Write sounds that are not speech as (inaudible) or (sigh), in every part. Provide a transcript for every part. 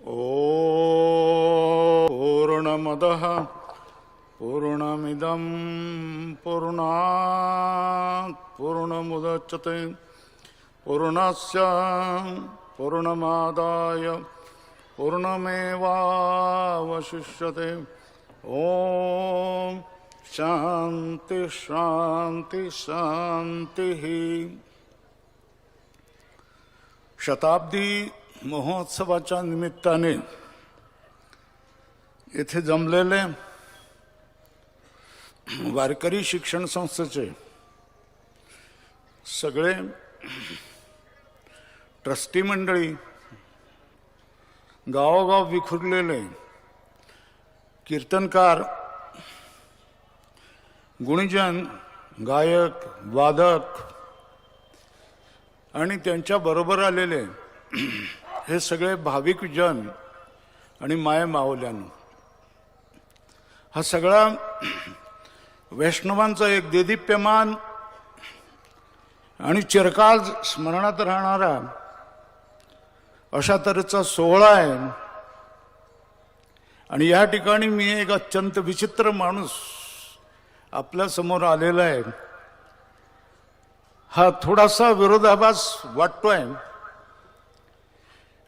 ओ पूर्णमदः पूर्णमिदं पूर्णात् पूर्णमुदच्यते। पूर्णस्य पूर्णमादाय पूर्णमेवावशिष्यते। ॐ शान्ति शान्ति शान्तिः। शताब्दी महोत्सवाच्या निमित्ताने येथे जमलेले वारकरी शिक्षण संस्थेचे सगळे ट्रस्टी मंडळी गावोगाव विखुरलेले कीर्तनकार गुणीजन गायक वादक आणि त्यांच्या बरोबर आलेले हे सगळे भाविक जन आणि माय मावल्यानं. हा सगळा वैष्णवांचा एक देदीप्यमान आणि चिरकाल स्मरणात राहणारा अशा तऱ्हेचा सोहळा आहे. आणि या ठिकाणी मी एक अत्यंत विचित्र माणूस आपल्यासमोर आलेला आहे. हा थोडासा विरोधाभास वाटतोय.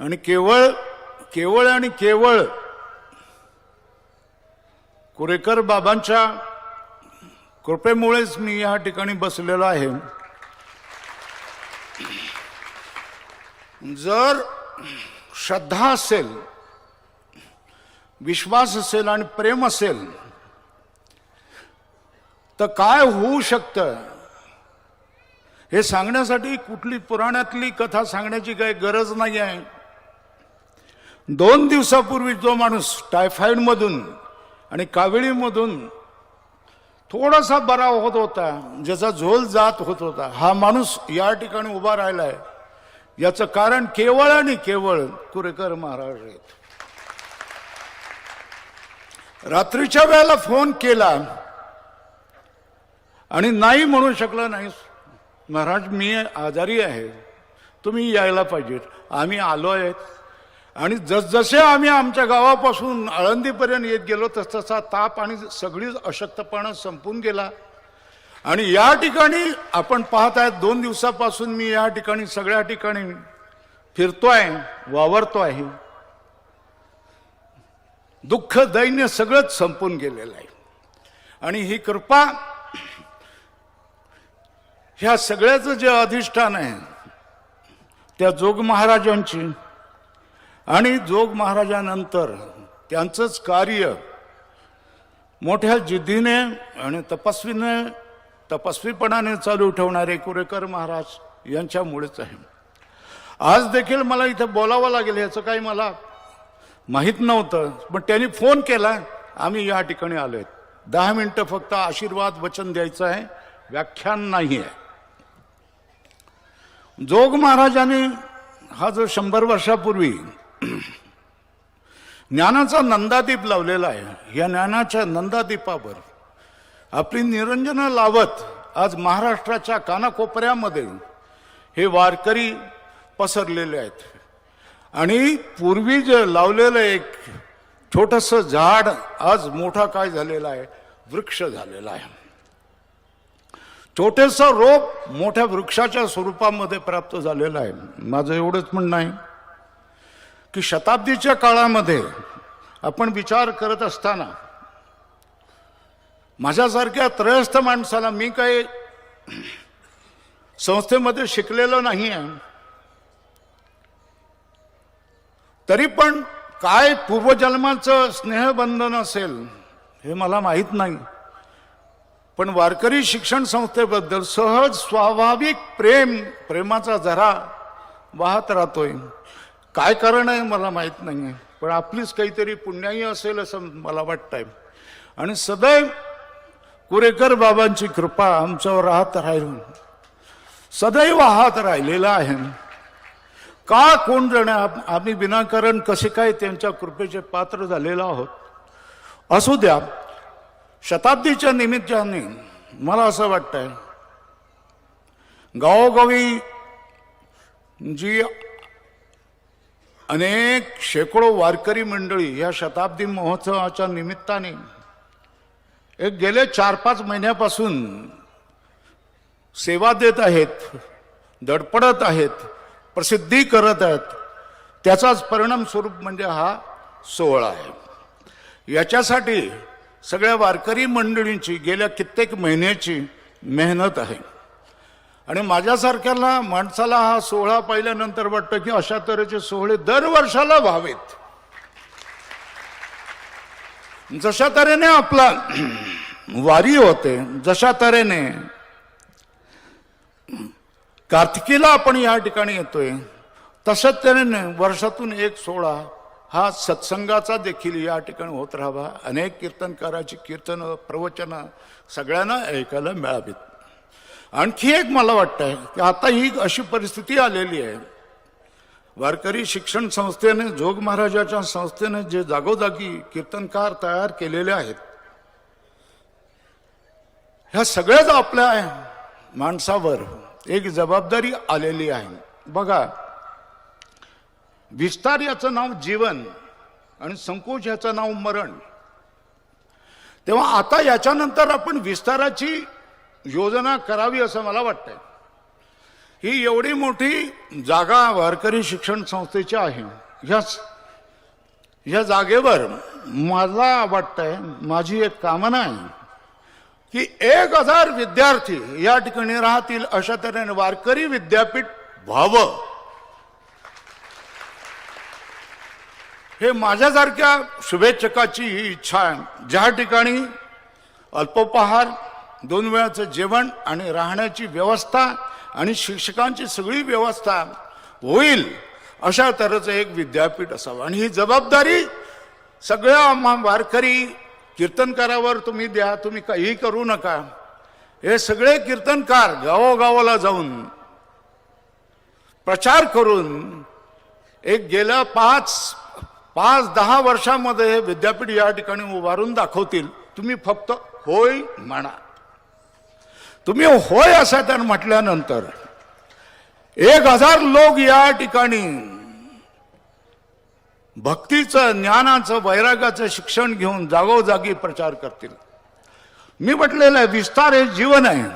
आणि केवळ केवळ आणि केवळ कुरेकर बाबांच्या कृपेमुळेच मी या ठिकाणी बसलेलो आहे. जर श्रद्धा असेल विश्वास असेल आणि प्रेम असेल तर काय होऊ शकतं? हे सांगण्यासाठी कुठली पुराणातली कथा सांगण्याची काही गरज नाही आहे दोन दिवसापूर्वी जो माणूस टायफॉइडमधून आणि काविळीमधून थोडासा बरा होत होता ज्याचा झोल जात होत होता हा माणूस या ठिकाणी उभा राहिलाय. याचं कारण केवळ आणि केवळ कुरेकर महाराज आहेत. रात्रीच्या वेळेला फोन केला आणि नाही म्हणू शकला नाही महाराज मी आजारी आहे. तुम्ही यायला पाहिजेत. आम्ही आलो आहेत. आणि जसजसे आम्ही आमच्या गावापासून आळंदीपर्यंत येत गेलो तसतसा ताप आणि सगळी अशक्तपणा संपून गेला. आणि या ठिकाणी आपण पाहत आहेत दोन दिवसापासून मी या ठिकाणी सगळ्या ठिकाणी फिरतो आहे वावरतो आहे दुःख दैन्य सगळंच संपून गेलेलं आहे. आणि ही कृपा ह्या सगळ्याचं जे अधिष्ठान आहे त्या जोग महाराजांची आणि जोग महाराजानंतर त्यांचंच कार्य मोठ्या जिद्दीने आणि तपस्वीने तपस्वीपणाने चालू ठेवणारे कुरेकर महाराज यांच्यामुळेच आहे. आज देखील मला इथं बोलावं लागेल याचं काही मला माहीत नव्हतं पण त्यांनी फोन केला. आम्ही या ठिकाणी आलो आहेत दहा मिनटं फक्त आशीर्वाद वचन द्यायचं आहे. व्याख्यान नाही आहे. जोग महाराजांनी हा जो शंभर वर्षापूर्वी ज्ञानाचा नंदादीप लावलेला आहे. या ज्ञानाच्या नंदादीपावर आपली निरंजनं लावत आज महाराष्ट्राच्या कानाकोपऱ्यामध्ये हे वारकरी पसरलेले आहेत. आणि पूर्वी जे लावलेलं एक छोटस झाड आज मोठा काय झालेला आहे? वृक्ष झालेला आहे. छोटेसं रोप मोठ्या वृक्षाच्या स्वरूपामध्ये प्राप्त झालेलं आहे. माझं एवढंच म्हणणं आहे. की शताब्दीच्या काळामध्ये आपण विचार करत असताना माझ्यासारख्या त्रयस्थ माणसाला मी काही संस्थेमध्ये शिकलेलो नाही आहे तरी पण काय पूर्वजन्माचं स्नेहबंधन असेल हे मला माहीत नाही. पण वारकरी शिक्षण संस्थेबद्दल सहज स्वाभाविक प्रेम प्रेमाचा झरा वाहत राहतोय. काय कारण आहे मला माहीत नाही आहे पण आपलीच काहीतरी पुण्याही असेल असं मला वाटतंय. आणि सदैव कुरेकर बाबांची कृपा आमच्यावर राहत राहील. सदैव वाहत राहिलेला आहे. का कोण जण आम्ही विनाकारण कसे काय त्यांच्या कृपेचे पात्र झालेलो आहोत? असू द्या. शताब्दीच्या निमित्ताने मला असं वाटतंय. गावोगावी जी अनेक शेकडो वारकरी मंडळी या शताब्दी महोत्सवाच्या निमित्ताने एक गेले चार पाच महिन्यापासून सेवा देत आहेत धडपडत आहेत प्रसिद्धी करत आहेत. त्याचाच परिणाम स्वरूप म्हणजे हा सोहळा आहे. याच्यासाठी सगळ्या वारकरी मंडळींची गेल्या कित्येक महिन्याची मेहनत आहे. आणि माझ्यासारख्याला माणसाला हा सोहळा पाहिल्यानंतर वाटतं की अशा तऱ्हेचे सोहळे दरवर्षाला व्हावेत. जशा तऱ्हेने आपला वारी होते जशा तऱ्हेने कार्तिकीला आपण या ठिकाणी येतोय तशाच तऱ्हेने वर्षातून एक सोहळा हा सत्संगाचा देखील या ठिकाणी होत राहावा. अनेक कीर्तनकाराची कीर्तनं प्रवचनं सगळ्यांना ऐकायला मिळावीत. आणखी एक मला वाटतं की आता ही अशी परिस्थिती आलेली आहे. वारकरी शिक्षण संस्थेने जोग महाराजाच्या संस्थेने जे जागोजागी कीर्तनकार तयार केलेले आहेत ह्या सगळ्याच आपल्या माणसावर एक जबाबदारी आलेली आहे. बघा विस्तार याचं नाव जीवन आणि संकोच याचं नाव मरण. तेव्हा आता याच्यानंतर आपण विस्ताराची योजना करावी असं मला वाटतंय. ही एवढी मोठी जागा वारकरी शिक्षण संस्थेची आहे. ह्याच ह्या जागेवर मला वाटतंय माझी एक कामना आहे की एक हजार विद्यार्थी या ठिकाणी राहतील अशा तऱ्हेने वारकरी विद्यापीठ व्हावं. हे माझ्यासारख्या शुभेच्छकाची ही इच्छा आहे. ज्या ठिकाणी अल्पोपहार दोन वेळाचं जेवण आणि राहण्याची व्यवस्था आणि शिक्षकांची सगळी व्यवस्था होईल अशा तऱ्हेचं एक विद्यापीठ असावं. आणि ही जबाबदारी सगळ्या आम्हा वारकरी कीर्तनकारावर तुम्ही द्या तुम्ही काहीही करू नका. हे सगळे कीर्तनकार गावोगावाला जाऊन प्रचार करून एक गेल्या पाच पाच दहा वर्षामध्ये हे विद्यापीठ या ठिकाणी उभारून दाखवतील. तुम्ही फक्त होय म्हणा. तुम्ही होय असं तर म्हटल्यानंतर एक हजार लोक या ठिकाणी भक्तीचं ज्ञानाचं वैरागाचं शिक्षण घेऊन जागोजागी प्रचार करतील. मी म्हटलेलं आहे विस्तार हे जीवन आहे.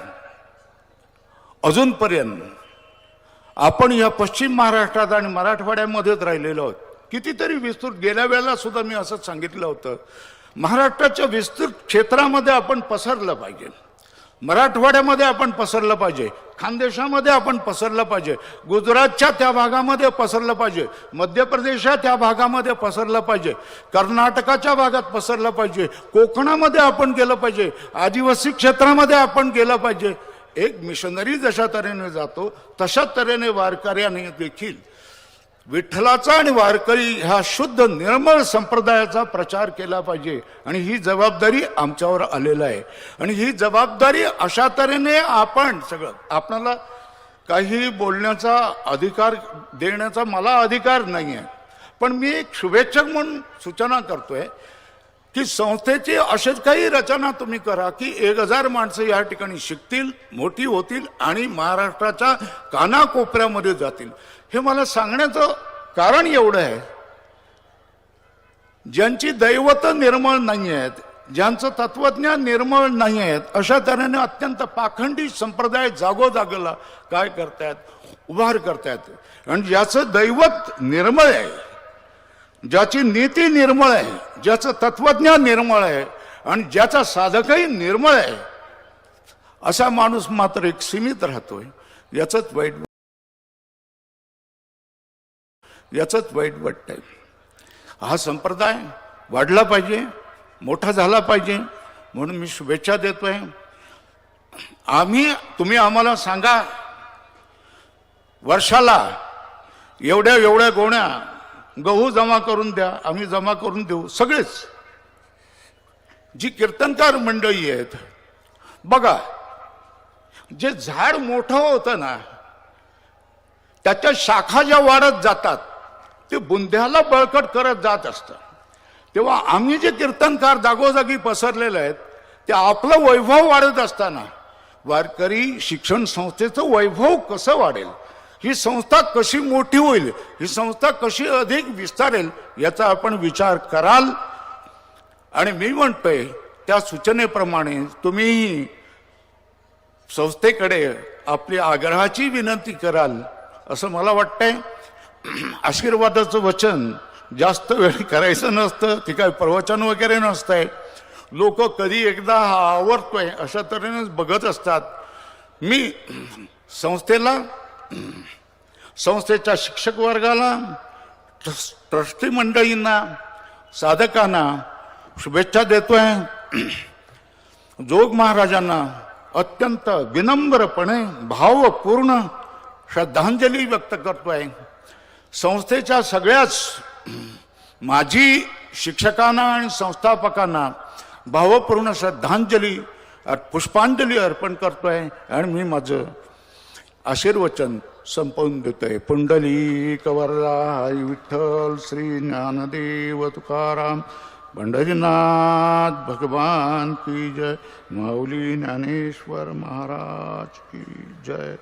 अजूनपर्यंत आपण या पश्चिम महाराष्ट्रात आणि मराठवाड्यामध्येच राहिलेलो आहोत. कितीतरी विस्तृत गेल्या वेळेला सुद्धा मी असंच सांगितलं होतं. महाराष्ट्राच्या विस्तृत क्षेत्रामध्ये आपण पसरलं पाहिजे. मराठवाड्यामध्ये आपण पसरलं पाहिजे खानदेशामध्ये आपण पसरलं पाहिजे गुजरातच्या त्या भागामध्ये पसरलं पाहिजे मध्य प्रदेशच्या त्या भागामध्ये पसरलं पाहिजे कर्नाटकाच्या भागात पसरलं पाहिजे कोकणामध्ये आपण गेलं पाहिजे आदिवासी क्षेत्रामध्ये आपण गेलं पाहिजे. एक मिशनरी जशा तऱ्हेने जातो तशा तऱ्हेने वारकऱ्याने देखील विठ्ठलाचा आणि वारकरी ह्या शुद्ध निर्मळ संप्रदायाचा प्रचार केला पाहिजे. आणि ही जबाबदारी आमच्यावर आलेलं आहे. आणि ही जबाबदारी अशा तऱ्हेने आपण सगळं आपणाला काही बोलण्याचा अधिकार देण्याचा मला अधिकार नाही आहे पण मी एक शुभेच्छक म्हणून सूचना करतोय की संस्थेची असेच काही रचना तुम्ही करा की एक हजार माणसं या ठिकाणी शिकतील मोठी होतील आणि महाराष्ट्राच्या कानाकोपऱ्यामध्ये जातील. हे मला सांगण्याचं कारण एवढं आहे. ज्यांची दैवत निर्मळ नाही आहेत ज्यांचं तत्वज्ञान निर्मळ नाही आहेत अशा तऱ्हेने अत्यंत पाखंडी संप्रदाय जागोजागला काय करतायत? उभार करतायत. आणि ज्याचं दैवत निर्मळ आहे ज्याची नीती निर्मळ आहे ज्याचं तत्वज्ञान निर्मळ आहे आणि ज्याचा साधकही निर्मळ आहे असा माणूस मात्र एक सीमित राहतोय. याचंच वाईट याचंच वाईट वाटतंय. हा संप्रदाय वाढला पाहिजे मोठा झाला पाहिजे म्हणून मी शुभेच्छा आहे आम्ही तुम्ही आम्हाला सांगा वर्षाला एवढ्या एवढ्या गोण्या गहू जमा करून द्या आम्ही जमा करून देऊ सगळेच. जी कीर्तनकार मंडळी आहेत बघा जे झाड मोठं होतं ना त्याच्या शाखा ज्या वाढत जातात ते बुंध्याला बळकट करत जात असतं तेव्हा आम्ही जे कीर्तनकार जागोजागी पसरलेले आहेत ते आपलं वैभव वाढत असताना वारकरी शिक्षण संस्थेचं वैभव कसं वाढेल? ही संस्था कशी मोठी होईल? ही संस्था कशी अधिक विस्तारेल? याचा आपण विचार कराल. आणि मी म्हणतोय त्या सूचनेप्रमाणे तुम्ही संस्थेकडे आपली आग्रहाची विनंती कराल असं मला वाटतंय. (clears throat) आशीर्वादाचं वचन जास्त वेळ करायचं नसतं ते काय प्रवचन वगैरे नसतंय. लोक कधी एकदा हा आवडतोय अशा तऱ्हेने बघत असतात. मी (clears throat) संस्थेला संस्थेच्या शिक्षक वर्गाला ट्रस- ट्रस्टी मंडळींना साधकांना शुभेच्छा देतोय. (clears throat) जोग महाराजांना अत्यंत विनम्रपणे भावपूर्ण श्रद्धांजली व्यक्त करतोय. संस्थेच्या सगळ्याच माजी शिक्षकांना आणि संस्थापकांना भावपूर्ण श्रद्धांजली पुष्पांजली अर्पण करतोय आणि मी माझं आशीर्वचन संपवून देतोय. पुंडली कवरला विठ्ठल श्री ज्ञानदेव तुकाराम. पंढरीनाथ भगवान की जय. माऊली ज्ञानेश्वर महाराज की जय.